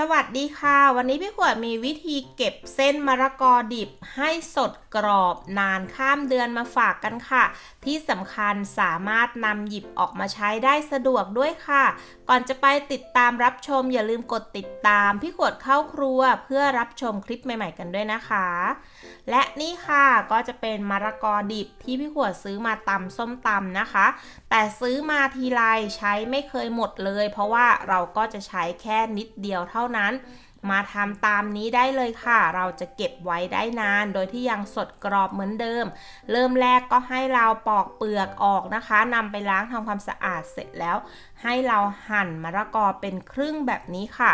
สวัสดีค่ะ วันนี้พี่ขวดมีวิธีเก็บเส้นมะละกอดิบให้สดกรอบนานข้ามเดือนมาฝากกันค่ะ ที่สำคัญสามารถนำหยิบออกมาใช้ได้สะดวกด้วยค่ะ ก่อนจะไปติดตามรับชมอย่าลืมกดติดตาม พี่ขวดเข้าครัวเพื่อรับชมคลิปใหม่ ๆ กันด้วยนะคะ และนี่ค่ะก็จะเป็นมะละกอดิบที่พี่ขวดซื้อมาตำส้มตำนะคะ แต่ซื้อมาทีไรใช้ไม่เคยหมดเลย เพราะว่าเราก็จะใช้แค่นิดเดียวเท่านั้น มาทำตามนี้ได้เลยค่ะ เราจะเก็บไว้ได้นาน โดยที่ยังสดกรอบเหมือนเดิม เริ่มแรกก็ให้เราปอกเปลือกออกนะคะนำไปล้างทำความสะอาดเสร็จแล้ว ให้เราหั่นมะละกอเป็นครึ่งแบบนี้ค่ะ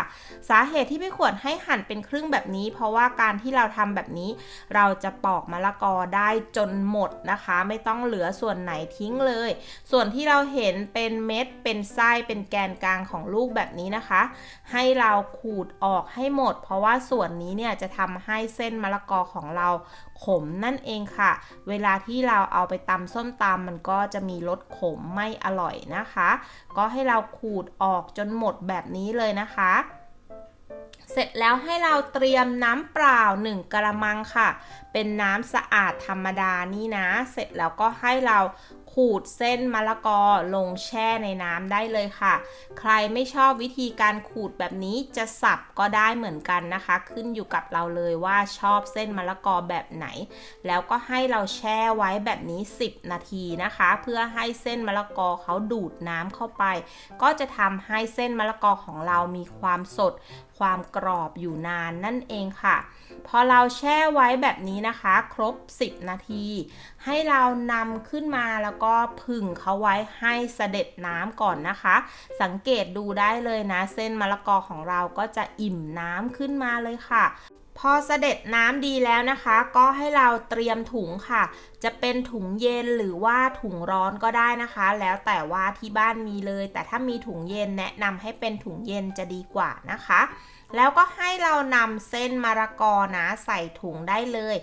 สาเหตุที่พี่ขวดให้หั่นเป็นครึ่งแบบนี้ เพราะว่าการที่เราทำแบบนี้ เราจะปอกมะละกอได้จนหมดนะคะ ไม่ต้องเหลือส่วนไหนทิ้งเลย ส่วนที่เราเห็นเป็นเม็ดเป็นไส้เป็นแกนกลางของลูกแบบนี้นะคะ ให้เราขูดออกให้ใหมด เพราะว่าส่วนนี้เนี่ยจะทำให้เส้นมะละกอของเราขมนั่นเองค่ะ เวลาที่เราเอาไปตำส้มตำมันก็จะมีรสขมไม่อร่อยนะคะ ก็ให้เราขูดออกจนหมดแบบนี้เลยนะคะ เสร็จแล้วให้เราเตรียมน้ำเปล่า 1กระมังค่ะ เป็นน้ำสะอาดธรรมดานี่นะ เสร็จแล้วก็ให้เรา ขูดเส้นมะละกอลงแช่ในน้ำได้เลยค่ะ ใครไม่ชอบวิธีการขูดแบบนี้จะสับก็ได้เหมือนกันนะคะ ขึ้นอยู่กับเราเลยว่าชอบเส้นมะละกอแบบไหน แล้วก็ให้เราแช่ไว้แบบนี้ 10 นาทีนะคะ เพื่อให้เส้นมะละกอเขาดูดน้ำเข้าไป ก็จะทำให้เส้นมะละกอของเรามีความสดความกรอบอยู่นานนั่นเองค่ะ พอเราแช่ไว้แบบนี้นะคะ ครบ 10 นาที ให้เรานำขึ้นมาแล้วก็ก็พึ่งเขาไว้ให้เสด็จน้ำก่อนนะคะ สังเกตดูได้เลยนะ เส้นมะละกอของเราก็จะอิ่มน้ำขึ้นมาเลยค่ะพอเสด็จน้ำดีแล้วนะคะ ก็ให้เราเตรียมถุงค่ะ จะเป็นถุงเย็นหรือว่าถุงร้อนก็ได้นะคะ แล้วแต่ว่าที่บ้านมีเลย แต่ถ้ามีถุงเย็นแนะนำให้เป็นถุงเย็นจะดีกว่านะคะ แล้วก็ให้เรานำเส้นมะละกอนะใส่ถุงได้เลย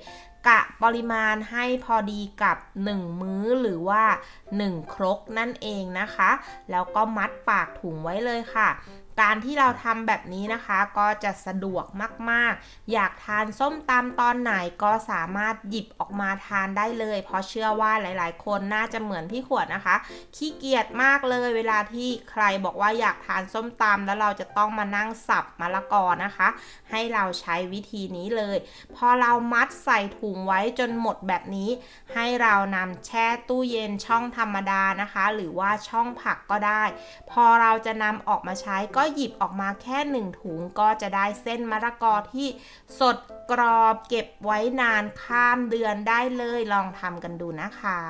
กะปริมาณให้พอดีกับ 1 มื้อหรือว่า 1 ครกนั่นเองนะคะ แล้วก็มัดปากถุงไว้เลยค่ะการที่เราทำแบบนี้นะคะ ก็จะสะดวกมากๆ อยากทานส้มตำตอนไหนก็สามารถหยิบออกมาทานได้เลย เพราะเชื่อว่าหลายๆ คนน่าจะเหมือนพี่ขวดนะคะ ขี้เกียจมากเลยเวลาที่ใครบอกว่าอยากทานส้มตำแล้วเราจะต้องมานั่งสับมะละกอนะคะ ให้เราใช้วิธีนี้เลย พอเรามัดใส่ถุงไว้จนหมดแบบนี้ ให้เรานำแช่ตู้เย็นช่องธรรมดานะคะ หรือว่าช่องผักก็ได้ พอเราจะนำออกมาใช้ก็็หยิบออกมาแค่หนึ่งถุงก็จะได้เส้นมะละกอที่สดกรอบเก็บไว้นานข้ามเดือนได้เลยลองทำกันดูนะคะ